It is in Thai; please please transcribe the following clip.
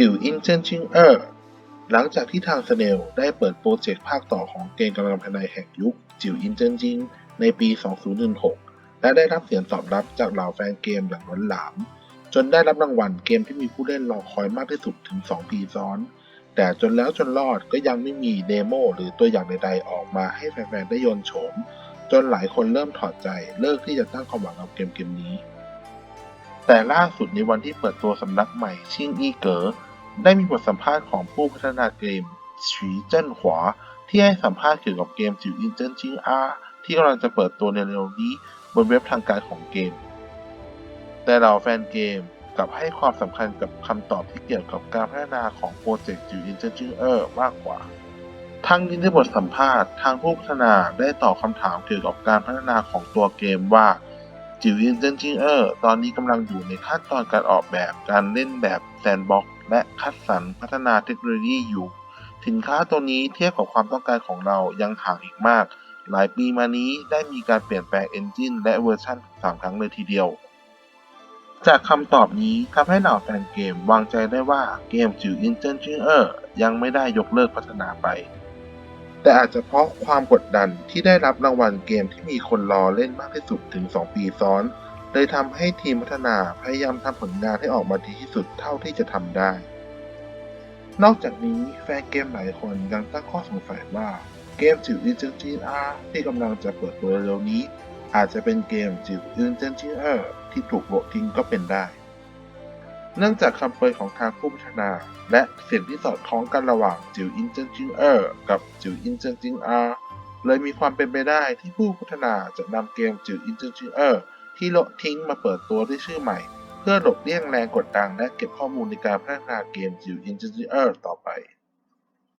จิวอินเจนจิงเออร์หลังจากที่ทางสเนลได้เปิดโปรเจกต์ภาคต่อของเกมกำลังภายในแห่งยุคจิวอินเจนจิงในปี 2016 และได้รับเสียงตอบรับจากเหล่าแฟนเกมอย่างล้นหลาม จนได้รับรางวัลเกมที่มีผู้เล่นรอคอยมากที่สุดถึง 2 ปีซ้อน แต่จนแล้วจนรอดก็ยังไม่มีเดโมหรือตัวอย่างใดๆ ออกมาให้แฟนๆ ได้ยนโฉม จนหลายคนเริ่มถอดใจเลิกที่จะตั้งความหวังกับเกมเกมนี้ แต่ล่าสุดในวันที่เปิดตัวสำนักใหม่ชิงอีเก๋อ ได้มีบทสัมภาษณ์ของผู้พัฒนาเกมฉีเจิ้นขวา ที่ให้สัมภาษณ์เกี่ยวกับเกมจิวอินเจิ้นจิงอาที่กำลังจะเปิดตัวในเร็วนี้บนเว็บทางการของเกม แต่เราแฟนเกมกลับให้ความสำคัญกับคำตอบที่เกี่ยวกับการพัฒนาของโปรเจกต์จิวอินเจิ้นจิงเออร์มากกว่าทั้งนี้ในบทสัมภาษณ์ทางผู้พัฒนาได้ตอบคำถามเกี่ยวกับการพัฒนาของตัวเกมว่า จิวอินเจนจิงเออร์ตอนนี้กำลังอยู่ในขั้นตอนการออกแบบการเล่นแบบแซนด์บ็อกซ์และคัดสรรพัฒนาเทคโนโลยีอยู่ สินค้าตัวนี้เทียบกับความต้องการของเรายังห่างอีกมาก หลายปีมานี้ได้มีการเปลี่ยนแปลงเอนจินและเวอร์ชันสามครั้งเลยทีเดียว จากคำตอบนี้ทำให้เหล่าแฟนเกมวางใจได้ว่าเกมจิวอินเจนจิงเออร์ยังไม่ได้ยกเลิกพัฒนาไป แต่อาจจะเพราะความกดดันที่ได้รับรางวัลเกมที่มีคนรอเล่นมากที่สุดถึง 2 ปีซ้อน เลยทำให้ทีมพัฒนาพยายามทำผลงานให้ออกมาดีที่สุดเท่าที่จะทำได้ นอกจากนี้แฟนเกมหลายคนยังตั้งข้อสงสัยว่าเกมจิ๋วอินเจนจีอาที่กำลังจะเปิดตัวเร็วนี้ อาจจะเป็นเกมจิ๋วอินเจนจีเออร์ที่ถูกโบทิ้งก็เป็นได้ เนื่องจากคำเปรยของทางผู้พัฒนา และเสียงที่สอดคล้องกันระหว่างจิวอินเจนจิงเออร์กับจิวอินเจนจิงอาร์เลยมีความเป็นไปได้ที่ผู้พัฒนาจะนำเกมจิวอินเจนจิงเออร์ที่เละทิ้งมาเปิดตัวด้วยชื่อใหม่ เพื่อหลบเลี่ยงแรงกดดันและเก็บข้อมูลในการพัฒนาเกมจิวอินเจนจิงเออร์ต่อไป